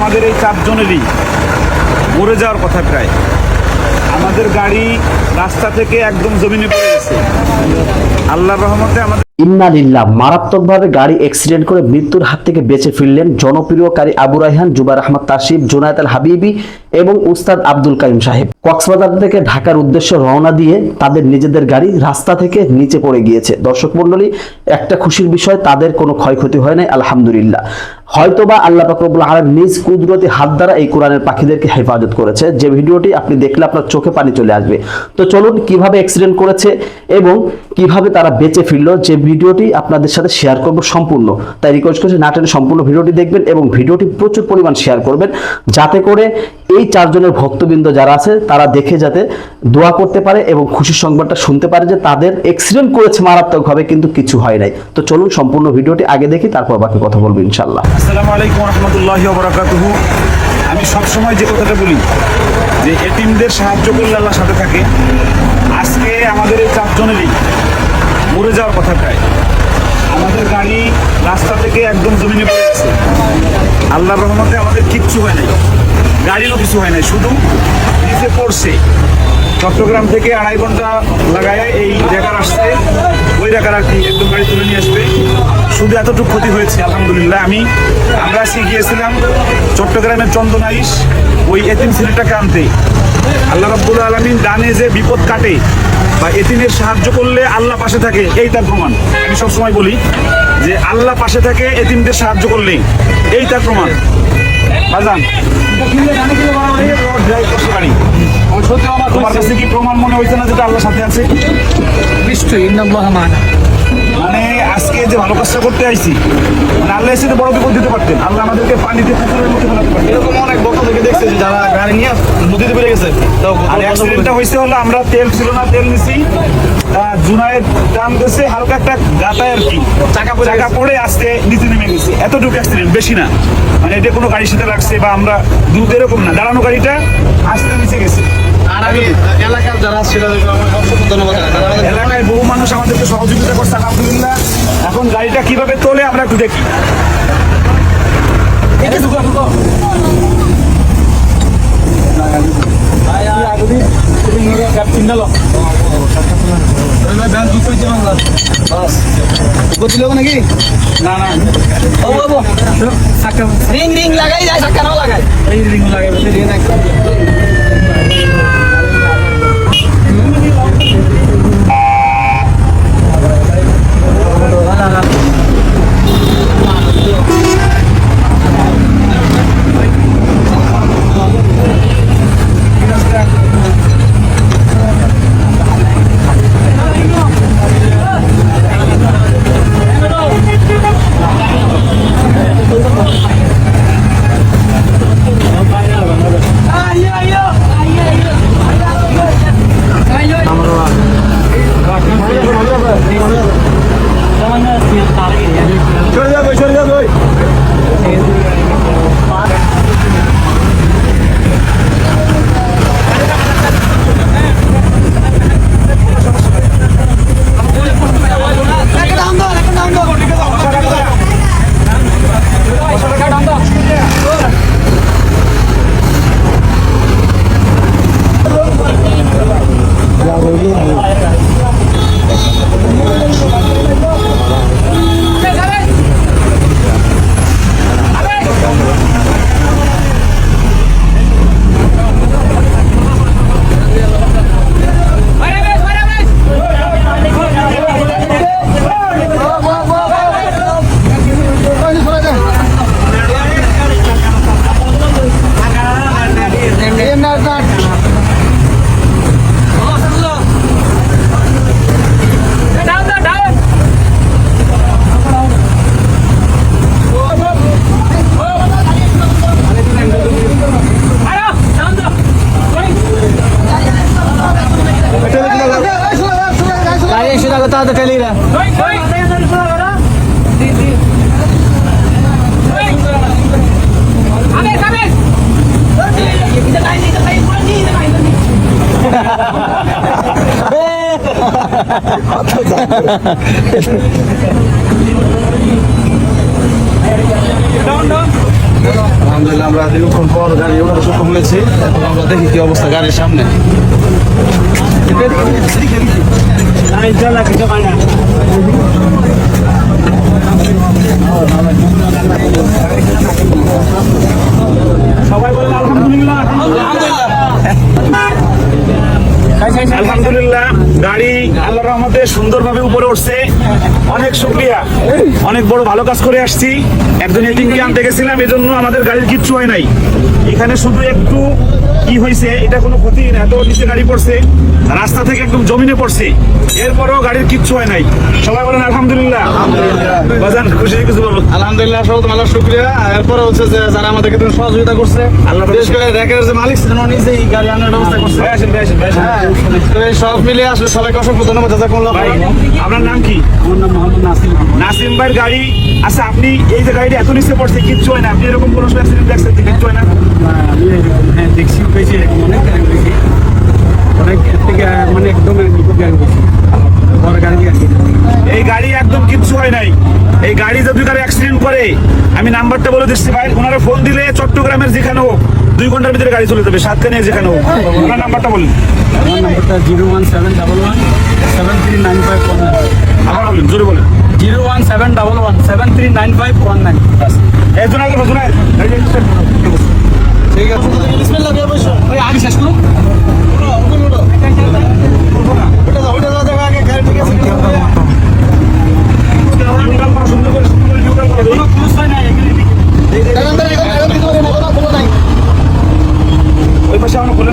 আমাদের এই চারজনেরই মরে যাওয়ার কথা প্রায়। আমাদের গাড়ি রাস্তা থেকে একদম জমিনে পড়ে গেছে। আল্লাহর রহমতে আমাদের ইন্নালিল্লাহ মারাত্মকভাবে গাড়ি অ্যাক্সিডেন্ট করে মৃত্যুর হাত থেকে বেঁচে ফিরলেন জনপ্রিয় কারি আবু রাইহান জুবার আহমদ তাসিফ, জুনায়দ আল হাবিবি এবং উস্তাদ আব্দুল কাইম সাহেব। কক্সবাজার থেকে ঢাকার উদ্দেশ্যে রওনা দিয়ে তাদের নিজেদের গাড়ি রাস্তা থেকে নিচে পড়ে গিয়েছে। দর্শক মণ্ডলী, একটা খুশির বিষয়, তাদের কোনো ক্ষয়ক্ষতি হয় নাই, আলহামদুলিল্লাহ। হয়তোবা আল্লাহ পাকরবুল আলম নিজ কুদরতি হাত দ্বারা এই কোরআনের পাখিদেরকে হেফাজত করেছে। যে ভিডিওটি আপনি দেখলে আপনার চোখে পানি চলে আসবে। তো চলুন কীভাবে অ্যাক্সিডেন্ট করেছে এবং কীভাবে তারা বেঁচে ফিরলো, যে ভিডিওটি আপনাদের সাথে শেয়ার করব সম্পূর্ণ। তাই রিকোয়েস্ট করছি না টেনে সম্পূর্ণ ভিডিওটি দেখবেন এবং ভিডিওটি প্রচুর পরিমাণ শেয়ার করবেন। যাতে করে এই চারজনের ভক্তবৃন্দ যারা আছে তারা দেখে যাতে দোয়া করতে পারে এবং খুশির সংবাদটা শুনতে পারে যে তাদের অ্যাক্সিডেন্ট করেছে মারাত্মকভাবে, কিন্তু কিছু হয় নাই। তো চলুন সম্পূর্ণ ভিডিওটি আগে দেখি, তারপর বাকি কথা বলব ইনশাল্লাহ আসসালামু আলাইকুম রহমতুল্লাহ বরাকাতুহু। আমি সবসময় যে কথাটা বলি, যে এটিমদের সাহায্য করলে আল্লাহ সাথে থাকে। আজকে আমাদের এই চারজনেরই মরে যাওয়ার কথা প্রায়। আমাদের গাড়ি রাস্তা থেকে একদম জমিনে পড়ে গেছে। আল্লাহর রহমতে আমাদের কিচ্ছু হয় নাই। গাড়িরও কিছু হয় নাই। শুধু পড়ছে চট্টগ্রাম থেকে আড়াই ঘণ্টা লাগায় এই রেখার আসছে। ওই রেখার আর কি, একদম গাড়ি তুলে নিয়ে আসবে। শুধু এতটুকু ক্ষতি হয়েছে, আলহামদুলিল্লাহ। আমি, আমরা আজকে গিয়েছিলাম চট্টগ্রামের চন্দনাইশ, ওই এতিম ছেলেটাকে আনতে। আল্লাহ রব্বুল আলমিন ডানে যে বিপদ কাটে বা এতিমের সাহায্য করলে আল্লাহ পাশে থাকে, এই তার প্রমাণ। আমি সবসময় বলি যে আল্লাহ পাশে থাকে এতিমদের সাহায্য করলে এই তার প্রমাণ। বাজান তোমার কাছে কি প্রমাণ মনে হয়েছে না যেটা আল্লাহর সাথে আছে নিশ্চয়ই মা'ানা। আজকে যে ভালো কাজটা করতে আইছি আল্লাহ এসে বড় বিপদ দিতে পারতেন। আল্লাহ আমাদেরকে পানিতে পুকুরের মধ্যে ফেলাতে পারতেন। এরকম অনেক বক্তা থেকে দেখছে যে যারা গাড়ি নিয়ে নদীতে বেড়ে গেছে আর অ্যাক্সিডেন্টটা হয়েছে হলো আমরা তেল ছিল না তেল নিছি। জুনায়ের দাম গেছে হালকা একটা গাতায় আর কি। চাকা পড়ে চাকা পড়ে আজকে নিচে নেমে গেছে। এতটুকু অ্যাক্সিডেন্ট বেশি না। মানে এটা কোনো গাড়ির সাথে লাগছে বা আমরা দ্রুত এরকম না। দাঁড়ানো গাড়িটা আস্তে নিচে গেছে। আর আমি এলাকার যারা ছিল অসংখ্য ধন্যবাদ এলাকায় বহু মানুষ আমাদেরকে সহযোগিতা করছে আলহামদুলিল্লাহ। গাড়িটা কীভাবে তোলে আমরা একটু দেখি। গতি লোক নাকি না না রিং রিং লাগাই যায় লাগাই। রিং লাগাই पता तो चल रहा আলহামদুলিল্লাহ, আমরা দীর্ঘক্ষণ পর গাড়ি ওঠার সক্ষম হয়েছি এখন আমরা দেখি কি অবস্থা গাড়ির সামনে। সবাই গাড়ি আল্লাহ রহমতে সুন্দরভাবে উপরে উঠছে। অনেক শুক্রিয়া। অনেক বড় ভালো কাজ করে আসছি। একজন এজন্য আমাদের গাড়ির কিচ্ছু হয় নাই। এখানে শুধু একটু কি হয়েছে? এটা কোনো ক্ষতি না এত নিচে গাড়ি পড়ছে রাস্তা থেকে একদম জমিনে পড়ছে। এরপরও গাড়ির কিচ্ছু হয় নাই। সবাই বলেন আলহামদুলিল্লাহ। বাজান খুশি কিছু বলো আলহামদুলিল্লাহ সব আল্লাহ শুক্রিয়া। এরপরে হচ্ছে যে যারা আমাদেরকে তুমি সহযোগিতা করছে আল্লাহ বিশেষ করে র্যাকের যে মালিক ছিলেন উনি নিজেই গাড়ি আনার ব্যবস্থা করছে। হ্যাঁ তো এই সব মিলিয়ে আসলে সবাইকে অসংখ্য ধন্যবাদ আপনার নাম কি? আমার নাম মোহাম্মদ নাসিম নাসিম ভাইয়ের গাড়ি আচ্ছা আপনি এই যে গাড়িটা এত নিচে পড়ছে কিচ্ছু হয় না। আপনি এরকম কোনো অ্যাক্সিডেন্ট দেখছেন কিচ্ছু হয় না? আমি হ্যাঁ দেখছি পেয়েছি এরকম অনেক গাড়ি পেয়েছি। অনেক থেকে মানে একদম গাড়ি পেয়েছি। বড় গাড়ি এই গাড়ি একদম কিচ্ছু হয় নাই। এই গাড়ি যদি কারও অ্যাক্সিডেন্ট করে আমি নাম্বারটা বলে দিচ্ছি ভাই ওনারা ফোন দিলে চট্টগ্রামের যেখানে হোক দুই ঘণ্টার ভিতরে গাড়ি চলে যাবে সাতখানে যেখানে হোক। ওনার নাম্বারটা বলুন। আমার নাম্বারটা zero one seven double one seven three nine five one আবার বলেন zero one seven double one seven three nine five one nine একজন আগে ঠিক আছে বিসমিল্লাহ দিয়ে বসো ওই পাশে আমরা খুলে